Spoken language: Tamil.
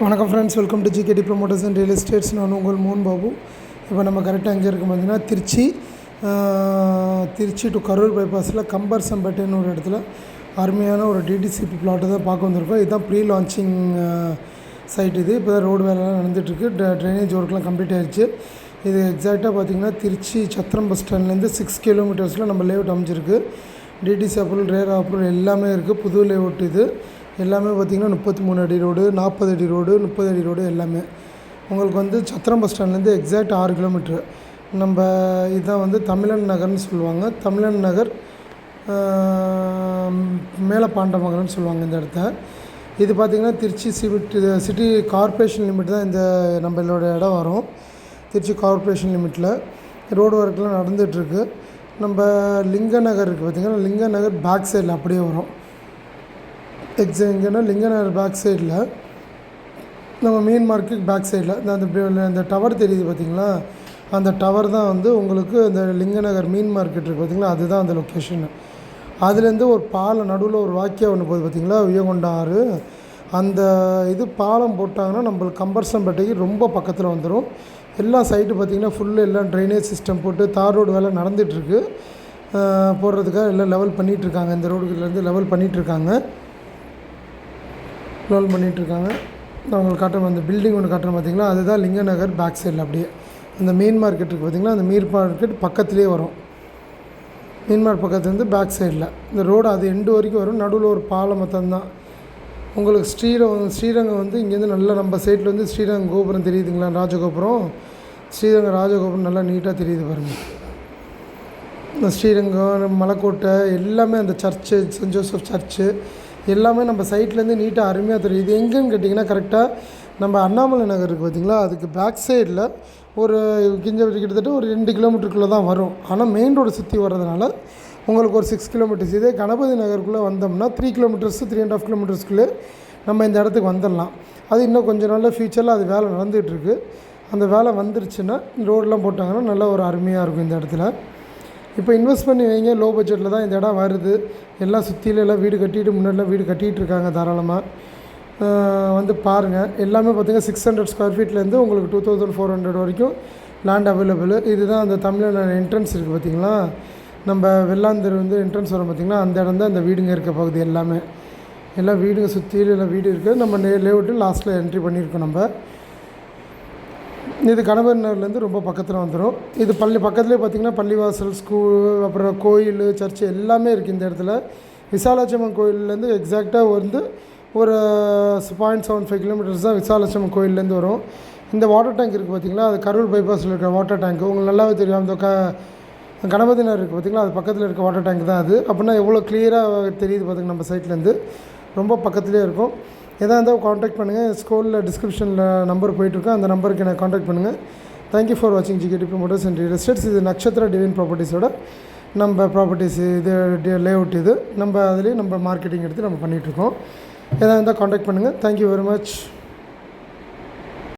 வணக்கம் friends welcome to GKT promoters and real estates நான் உங்கள் மோகன் பாபு. இப்போ நம்ம கரெக்டாக எங்கே இருக்கோம் பார்த்தீங்கன்னா திருச்சி திருச்சி டு கரூர் பைபாஸில் கம்பர்சம்பேட்டைன்னு ஒரு இடத்துல அருமையான ஒரு டிடிசிபி பிளாட்டை தான் பார்க்க வந்திருக்கோம். இதுதான் ப்ரீ லான்ச்சிங் சைட் இது. இப்போ தான் ரோடு வேலைலாம் நடந்துகிட்ருக்கு ட்ரைனேஜ் ஒர்க்லாம் கம்ப்ளீட் ஆயிடுச்சு. இது எக்ஸாக்டாக பார்த்தீங்கன்னா திருச்சி சத்திரம் பஸ் ஸ்டாண்ட்லேருந்து சிக்ஸ் கிலோமீட்டர்ஸில் நம்ம லேஅவுட் அமைஞ்சிருக்கு. டிடிசி அப்ரூவல் ரேர் அப்ரூவல் எல்லாமே இருக்குது புது லேஅவுட் இது. எல்லாமே பார்த்திங்கன்னா முப்பத்தி மூணு அடி ரோடு நாற்பது அடி ரோடு முப்பது அடி ரோடு எல்லாமே. உங்களுக்கு வந்து சத்திரம் பஸ் ஸ்டாண்ட்லேருந்து எக்ஸாக்ட் ஆறு கிலோமீட்ரு நம்ம இதுதான் வந்து தமிழன் நகர்னு சொல்லுவாங்க. தமிழன் நகர் மேலே பாண்டமங்கலம்னு சொல்லுவாங்க இந்த இடத்த. இது பார்த்திங்கன்னா திருச்சி சிவிட் சிட்டி கார்பரேஷன் லிமிட் தான் இந்த நம்மளோட இடம் வரும். திருச்சி கார்பரேஷன் லிமிட்டில் ரோடு ஒர்க்லாம் நடந்துகிட்ருக்கு நம்ம லிங்க நகர் இருக்குது பார்த்திங்கன்னா லிங்க நகர் பேக் சைடில் அப்படியே வரும். எக்ஸா எங்கன்னா லிங்கநகர் பேக் சைடில் நம்ம மீன் மார்க்கெட் பேக் சைடில் இந்த அந்த அந்த டவர் தெரியுது பார்த்தீங்களா அந்த டவர் தான் வந்து உங்களுக்கு இந்த லிங்கநகர் மீன் மார்க்கெட் இருக்குது பார்த்தீங்களா அதுதான் அந்த லொக்கேஷன் அதுலேருந்து ஒரு பாலம் நடுவில் ஒரு வாக்கியம் ஒன்று போகுது பார்த்தீங்களா வியகொண்ட ஆறு. அந்த இது பாலம் போட்டாங்கன்னா நம்மளுக்கு கம்பர்சம்பேட்டைக்கு ரொம்ப பக்கத்தில் வந்துடும் எல்லா சைட்டு பார்த்திங்கன்னா ஃபுல்லு எல்லாம் ட்ரைனேஜ் சிஸ்டம் போட்டு தார் ரோடு வேலை நடந்துகிட்ருக்கு போடுறதுக்காக எல்லாம் லெவல் பண்ணிகிட்ருக்காங்க இந்த ரோடுலேருந்து லெவல் பண்ணிகிட்ருக்காங்க ரோல் பண்ணிகிட்ருக்காங்க நான் உங்களுக்கு காட்டுறேன் அந்த பில்டிங் ஒன்று காட்டுறேன் பார்த்தீங்களா அதுதான் லிங்க நகர் பேக் சைடில் அப்படியே. அந்த மீன் மார்க்கெட் இருக்குது அந்த மீன் மார்க்கெட் பக்கத்துலேயே வரும். மீன் மார்க் பக்கத்துலேருந்து பேக் சைடில் இந்த ரோடு அது எண்டு வரைக்கும் வரும். நடுவில் ஒரு பாலம் மொத்தம்தான் உங்களுக்கு ஸ்ரீரங்கம் ஸ்ரீரங்கம் வந்து இங்கேருந்து நல்லா நம்ம சைட்டில் வந்து ஸ்ரீரங்கம் கோபுரம் தெரியுதுங்களா? ராஜகோபுரம். ஸ்ரீரங்கம் ராஜகோபுரம் நல்லா நீட்டாக தெரியுது பாருங்கள் இந்த ஸ்ரீரங்கம் மலைக்கோட்டை எல்லாமே அந்த சர்ச்சு சென்ட் ஜோசப் சர்ச்சு எல்லாமே நம்ம சைட்லேருந்து நீட்டாக அருமையாக தெரியும். இது எங்கேன்னு கேட்டிங்கன்னா கரெக்டாக நம்ம அண்ணாமலை நகர் இருக்குது பார்த்திங்களா அதுக்கு பேக் சைடில் ஒரு கிஞ்ச கிட்டத்தட்ட ஒரு ரெண்டு கிலோமீட்டருக்குள்ளே தான் வரும். ஆனால் மெயின் ரோடு சுற்றி வர்றதுனால உங்களுக்கு ஒரு சிக்ஸ் கிலோமீட்டர்ஸ் இதே கணபதி நகருக்குள்ளே வந்தோம்னா three kilometres three and half கிலோமீட்டர்ஸ்க்குள்ளே நம்ம இந்த இடத்துக்கு வந்துடலாம். அது இன்னும் கொஞ்சம் நாளில் ஃப்யூச்சரில் அது வேலை நடந்துகிட்ருக்கு அந்த வேலை வந்துருச்சுன்னா ரோடெலாம் போட்டாங்கன்னா நல்ல ஒரு அருமையாக இருக்கும் இந்த இடத்துல. இப்போ இன்வெஸ்ட் பண்ணி வைங்க. லோ பட்ஜெட்டில் தான் இந்த இடம் வருது. எல்லாம் சுற்றில எல்லாம் வீடு கட்டிட்டு முன்னாடிலாம் வீடு கட்டிகிட்டு இருக்காங்க தாராளமாக வந்து பாருங்கள் எல்லாமே பார்த்தீங்கன்னா சிக்ஸ் ஹண்ட்ரட் ஸ்கொயர் ஃபீட்லேருந்து உங்களுக்கு டூ தௌசண்ட் ஃபோர் ஹண்ட்ரட் வரைக்கும் லேண்ட் அவைலபிள் இதுதான் அந்த தமிழ்நாடு என்ட்ரன்ஸ் இருக்குது பார்த்திங்களா நம்ம வெள்ளாந்தர் வந்து என்ட்ரன்ஸ் வரும் பார்த்தீங்களா அந்த இடம் தான் இந்த வீடுங்க இருக்க பகுதி எல்லாமே. எல்லாம் வீடுங்க சுற்றிலும் எல்லாம் வீடு இருக்குது நம்ம நே லேவுட்டு லாஸ்ட்டில் என்ட்ரி பண்ணியிருக்கோம் நம்ம. இது கணவர் நகர்லேருந்து ரொம்ப பக்கத்தில் வந்துடும் இது பள்ளி பக்கத்துலேயே பார்த்தீங்கன்னா பள்ளிவாசல் ஸ்கூல் அப்புறம் கோயில் சர்ச்சு எல்லாமே இருக்குது இந்த இடத்துல. விசாலாட்சம்மன் கோயிலேருந்து எக்ஸாக்டாக வந்து ஒரு பாயிண்ட் செவன் ஃபைவ் கிலோமீட்டர்ஸ் தான் விசாலாட்சம்மன் கோயிலேருந்து வரும். இந்த வாட்டர் டேங்க் இருக்குது பார்த்திங்களா அது கரூர் பைபாஸில் இருக்கிற வாட்டர் டேங்க் உங்களுக்கு நல்லாவே தெரியும். அந்த க கணபதி நகர் இருக்குது பார்த்தீங்களா அது பக்கத்தில் இருக்க வாட்டர் டேங்க் தான் அது. அப்படின்னா எவ்வளோ கிளியராக தெரியுது பார்த்துங்க நம்ம சைட்லேருந்து ரொம்ப பக்கத்துலேயே இருக்கும். எதாக இருந்தால் காண்டாக்ட் பண்ணுங்கள் ஸ்கூலில் டிஸ்கிரிப்ஷனில் நம்பர் போயிட்டுருக்கோம் அந்த நம்பருக்கு எனக்கு காண்டாக்ட் பண்ணுங்கள் தேங்க்யூ ஃபார் வாட்சிங் GKT promoters and real estates இது நட்சத்திர டிவைன் ப்ராப்பர்ட்டிஸோட நம்ம ப்ராப்பர்ட்டிஸ் இது லேஅவுட் இது. நம்ம அதுலேயே நம்ம மார்க்கெட்டிங் எடுத்து நம்ம பண்ணிகிட்ருக்கோம் எதாக இருந்தால் காண்டாக்ட் பண்ணுங்கள் தேங்க்யூ வெரி மச்